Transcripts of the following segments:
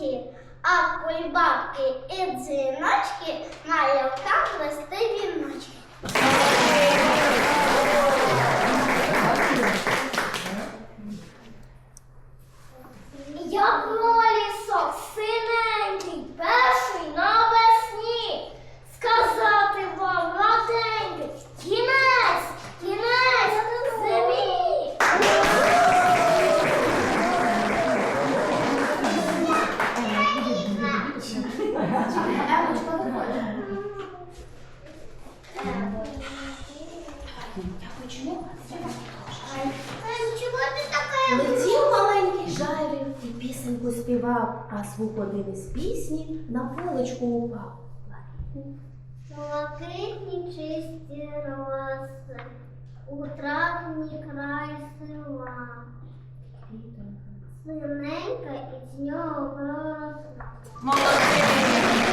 квіті, а кульбабки і дзвіночки на там вести віночки. з пісні на полочку упав. Блакитні чисті роси у травні край села. Синенька і з нього вросла. Молодець!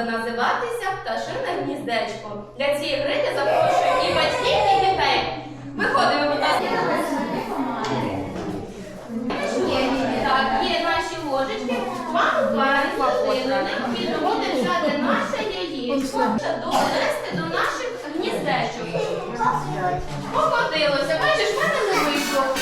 буде називатися пташине гніздечко. Для цієї гри я запрошую і батьків, і дітей. Виходимо, будь ласка. Так, є наші ложечки. Вам парі він буде взяти наше яєчко, довести до наших гніздечок. Покотилося. Бачиш, в мене не вийшло.